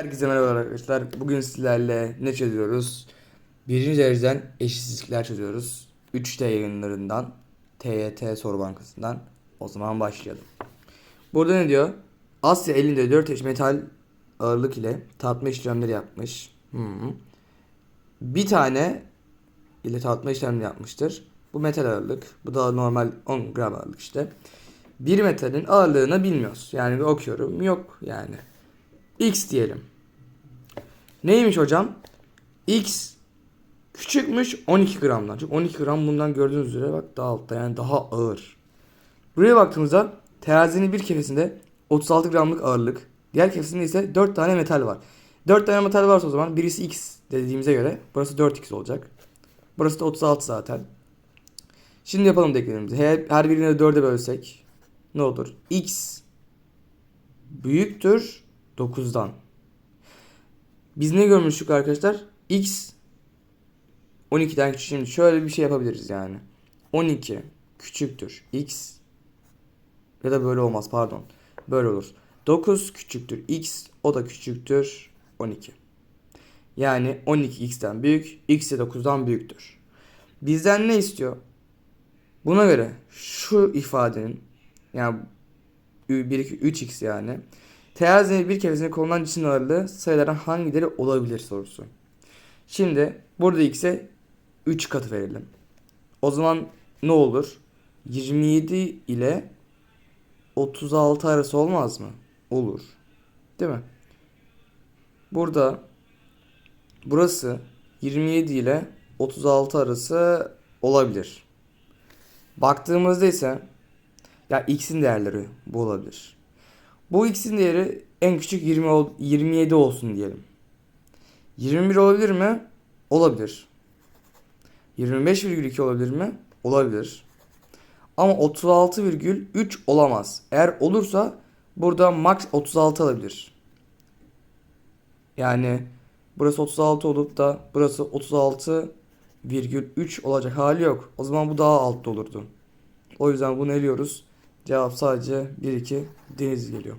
Herkese merhaba arkadaşlar. Bugün sizlerle ne çözüyoruz? Birinci dereceden eşitsizlikler çözüyoruz. 3D yayınlarından, TYT soru bankasından. O zaman başlayalım. Burada ne diyor? Asya elinde 4 eş metal ağırlık ile tartma işlemleri yapmış. -hı. Bir tane ile tartma işlemleri yapmıştır. Bu metal ağırlık. Bu da normal 10 gram ağırlık işte. Bir metalin ağırlığını bilmiyoruz. Yani bir okuyorum. Yok yani. X diyelim. Neymiş hocam? X küçükmüş 12 gramdan. Çünkü 12 gram bundan gördüğünüz üzere bak daha altta yani daha ağır. Buraya baktığımızda terazinin bir kefesinde 36 gramlık ağırlık. Diğer kefesinde ise 4 tane metal var. 4 tane metal varsa o zaman birisi X dediğimize göre burası 4X olacak. Burası da 36 zaten. Şimdi yapalım denklemimizi. Her, birini de 4'e bölsek ne olur? X büyüktür 9'dan. Biz ne görmüştük arkadaşlar? X 12'den küçük. Şimdi şöyle bir şey yapabiliriz yani. 12 küçüktür X ya da böyle olmaz pardon. Böyle olur. 9 küçüktür X o da küçüktür 12. Yani 12 X'ten büyük, X de 9'dan büyüktür. Bizden ne istiyor? Buna göre şu ifadenin yani 1 2 3x yani Terazinin bir kefesine konulan cisim ağırlığı sayılardan hangileri olabilir sorusu. Şimdi burada x'e 3 katı verelim. O zaman ne olur? 27 ile 36 arası olmaz mı? Olur. Değil mi? Burada burası 27 ile 36 arası olabilir. Baktığımızda ise ya x'in değerleri bu olabilir. Bu x'in değeri en küçük 20 ol- 27 olsun diyelim. 21 olabilir mi? Olabilir. 25,2 olabilir mi? Olabilir. Ama 36,3 olamaz. Eğer olursa burada max 36 alabilir. Yani burası 36 olup da burası 36,3 olacak hali yok. O zaman bu daha altta olurdu. O yüzden bunu eliyoruz. Cevap sadece 1-2 deniz geliyor.